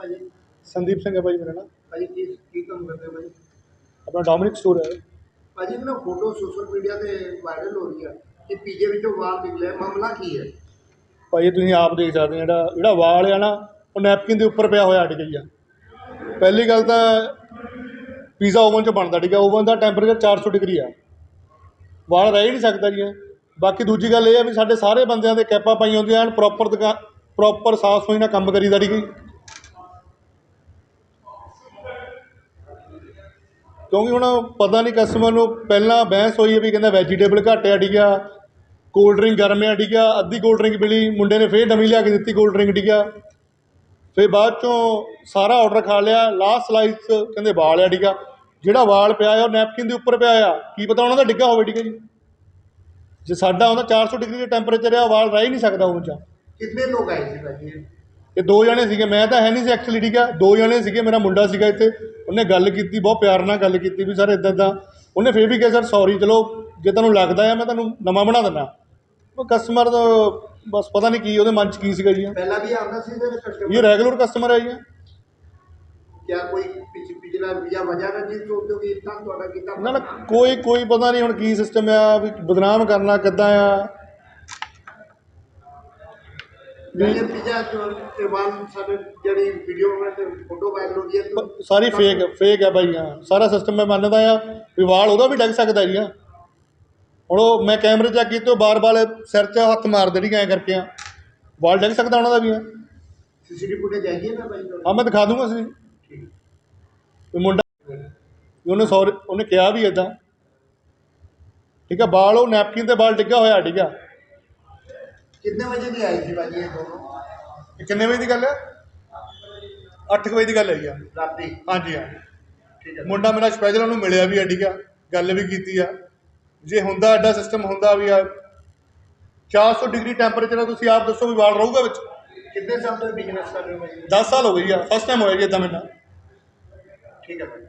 ਭਾਜੀ। ਸੰਦੀਪ ਸਿੰਘ ਹੈ ਭਾਈ ਮੇਰਾ ਨਾਮ। ਭਾਜੀ ਕੀ ਕੀ ਕੰਮ ਕਰਦੇ ਹੋ ਭਾਜੀ? ਆਪਣਾ ਡੋਮਿਨਿਕ ਸਟੋਰ ਹੈ। ਭਾਜੀ ਇੱਕ ਨਾ ਫੋਟੋ ਸੋਸ਼ਲ ਮੀਡੀਆ ਤੇ ਵਾਇਰਲ ਹੋ ਰਹੀ ਹੈ ਕਿ ਪੀਜੇ ਵਿੱਚੋਂ ਵਾਲ ਨਿਕਲਿਆ ਮਾਮਲਾ ਕੀ ਹੈ? ਭਾਈ ਤੁਸੀਂ ਆਪ ਦੇਖ ਸਕਦੇ ਹੋ ਜਿਹੜਾ ਜਿਹੜਾ ਵਾਲ ਆ ਨਾ ਉਹ ਨੈਪਕਿਨ ਦੇ ਉੱਪਰ ਪਿਆ ਹੋਇਆ ਅੜ ਗਈ ਆ। ਪਹਿਲੀ ਗੱਲ ਤਾਂ ਪੀਜ਼ਾ ਓਵਨ 'ਚ ਬਣਦਾ ਠੀਕ ਹੈ ਓਵਨ ਦਾ ਟੈਂਪਰੇਚਰ 400 ਡਿਗਰੀ ਆ। ਵਾਲ ਰਹਿ ਹੀ ਨਹੀਂ ਸਕਦਾ ਜੀ। ਬਾਕੀ ਦੂਜੀ ਗੱਲ ਇਹ ਆ ਵੀ ਸਾਡੇ ਸਾਰੇ ਬੰਦਿਆਂ ਦੇ ਕੈਪਾਂ ਪਾਈਆਂ ਹੁੰਦੀਆਂ ਹਨ ਪ੍ਰੋਪਰ ਪ੍ਰੋਪਰ ਸਾਫ਼ ਸੁਥਰੀ ਨਾਲ ਕੰਮ ਕਰੀਦਾ ਠੀਕ ਹੈ ਕਿਉਂਕਿ ਹੁਣ ਪਤਾ ਨਹੀਂ ਕਸਟਮਰ ਨੂੰ ਪਹਿਲਾਂ ਬਹਿਸ ਹੋਈ ਹੈ ਵੀ ਕਹਿੰਦਾ ਵੈਜੀਟੇਬਲ ਘੱਟ ਆ ਠੀਕ ਆ ਕੋਲਡ ਡਰਿੰਕ ਗਰਮ ਆ ਠੀਕ ਆ ਅੱਧੀ ਕੋਲਡ ਡਰਿੰਕ ਮਿਲੀ ਮੁੰਡੇ ਨੇ ਫੇਰ ਨਵੀਂ ਲਿਆ ਕੇ ਦਿੱਤੀ ਕੋਲਡ ਡਰਿੰਕ ਠੀਕ ਆ ਫਿਰ ਬਾਅਦ ਚੋਂ ਸਾਰਾ ਆਰਡਰ ਖਾ ਲਿਆ ਲਾਸਟ ਸਲਾਈਸ ਕਹਿੰਦੇ ਵਾਲ ਆ ਠੀਕ ਆ ਜਿਹੜਾ ਵਾਲ ਪਿਆ ਆ ਉਹ ਨੈਪਕਿਨ ਦੇ ਉੱਪਰ ਪਿਆ ਆ। ਕੀ ਪਤਾ ਉਹਨਾਂ ਦਾ ਡਿੱਗਾ ਹੋਵੇ ਠੀਕ ਹੈ ਜੀ। ਜੇ ਸਾਡਾ ਹੁੰਦਾ 400 ਡਿਗਰੀ ਦਾ ਟੈਂਪਰੇਚਰ ਆ ਵਾਲ ਰਹਿ ਹੀ ਨਹੀਂ ਸਕਦਾ ਉਹ 'ਚ। ਕਿੰਨੇ ਲੋਕ ਆਏ ਸੀ ਭਾਜੀ? ਇਹ? ਇਹ ਦੋ ਜਣੇ ਸੀਗੇ ਮੈਂ ਤਾਂ ਹੈ ਨਹੀਂ ਸੀ ਐਕਚੁਅਲੀ ਠੀਕ ਆ ਦੋ ਜਣੇ ਸੀਗੇ ਮੇਰਾ ਮੁੰਡਾ ਸੀਗਾ ਇੱਥੇ। ਉਹਨੇ ਗੱਲ ਕੀਤੀ ਬਹੁਤ ਪਿਆਰ ਨਾਲ ਗੱਲ ਕੀਤੀ ਵੀ ਸਰ ਇਦਾਂ ਦਾ ਉਹਨੇ ਫੇਰ ਵੀ ਕਿਹਾ ਸਰ ਸੌਰੀ ਚਲੋ ਜੇ ਤੁਹਾਨੂੰ ਲੱਗਦਾ ਆ ਮੈਂ ਤੁਹਾਨੂੰ ਨਵਾਂ ਬਣਾ ਦਿੰਦਾ। ਉਹ ਕਸਟਮਰ ਦਾ ਬਸ ਪਤਾ ਨਹੀਂ ਕੀ ਉਹਦੇ ਮਨ 'ਚ ਕੀ ਸੀਗਾ ਜੀ। ਪਹਿਲਾਂ ਵੀ ਆਉਂਦਾ ਸੀ ਇਹਦੇ ਕਸਟਮਰ ਇਹ ਰੈਗੂਲਰ ਕਸਟਮਰ ਹੈ ਜੀ। ਕਿਆ ਕੋਈ ਪਿਛ ਪਿਛਲਾ ਜਾਂ ਵਜ੍ਹਾ ਨਾਲ ਜਿਸ ਤੋਂ ਕਿ ਇਤਨਾ ਤੁਹਾਡਾ ਕੀਤਾ ਨਾ ਨਾ ਕੋਈ ਕੋਈ ਪਤਾ ਨਹੀਂ ਹੁਣ ਕੀ ਸਿਸਟਮ ਆ ਵੀ ਬਦਨਾਮ ਕਰਨਾ ਕਿੱਦਾਂ ਆ। ਸਾਡੇ ਜਿਹੜੀ ਵੀਡੀਓ ਫੋਟੋ ਵਾਇਰਲ ਹੋ ਹੈ ਸਾਰੀ ਫੇਕ ਫੇਕ ਹੈ ਹਾਂ। ਸਾਰਾ ਸਿਸਟਮ ਮੈਂ ਮੰਨਦਾ ਆ ਵੀ ਵਾਲ ਉਹਦਾ ਵੀ ਡਿੱਗ ਸਕਦਾ ਜੀ ਹੁਣ ਉਹ ਮੈਂ ਕੈਮਰੇ ਚੈੱਕ ਕੀਤੇ ਬਾਰ-ਬਾਰ ਸਿਰ 'ਚ ਹੱਥ ਮਾਰਦੇ ਨਹੀਂ ਐਂ ਕਰਕੇ ਆ। ਵਾਲ ਡਿੱਗ ਸਕਦਾ ਉਹਨਾਂ ਦਾ ਵੀ ਆ। ਸੀਸੀਟੀਵੀ ਫੁਟੇਜ ਆਈਏ ਨਾ ਤੁਹਾਡੇ? ਹਾਂ ਮੈਂ ਦਿਖਾ ਦੂੰਗਾ ਸੀ। ਵੀ ਮੁੰਡਾ ਉਹਨੇ ਸੌਰੀ ਉਹਨੇ ਕਿਹਾ ਵੀ ਇਦਾਂ ਠੀਕ ਆ ਵਾਲ ਉਹ ਨੈਪਕਿਨ ਤੇ ਵਾਲ ਡਿੱਗਾ ਹੋਇਆ ਠੀਕ ਆ। ਕਿੰਨੇ ਵਜੇ ਦੀ ਆਈ ਸੀ ਭਾਜੀ ਇਹ ਦੋਨੋਂ? ਇਹ ਕਿੰਨੇ ਵਜੇ ਦੀ ਗੱਲ ਹੈ? 8 ਵਜੇ ਦੀ ਗੱਲ ਹੈਗੀ ਆ। ਰਾਤੀ? ਹਾਂਜੀ ਹਾਂ। ਠੀਕ ਹੈ। ਮੁੰਡਾ ਮੇਰਾ ਸਪੈਸ਼ਲ ਉਹਨੂੰ ਮਿਲਿਆ ਵੀ ਆ ਠੀਕ ਆ ਗੱਲ ਵੀ ਕੀਤੀ ਆ। ਜੇ ਹੁੰਦਾ ਐਡਾ ਸਿਸਟਮ ਹੁੰਦਾ ਵੀ ਆ 400 ਡਿਗਰੀ ਟੈਂਪਰੇਚਰ ਆ ਤੁਸੀਂ ਆਪ ਦੱਸੋ ਵੀ ਵਾਲ ਰਹੂਗਾ ਵਿੱਚ? ਕਿੰਨੇ ਸਾਲ ਤੋਂ ਬਿਜ਼ਨਸ ਕਰ ਰਹੇ ਹੋ ਭਾਜੀ? 10 ਸਾਲ ਹੋ ਗਈ ਆ ਫਸਟ ਟਾਈਮ ਹੋਇਆ ਜੀ ਇਦਾਂ ਮੇਰੇ ਨਾਲ। ਠੀਕ ਹੈ ਭਾਈ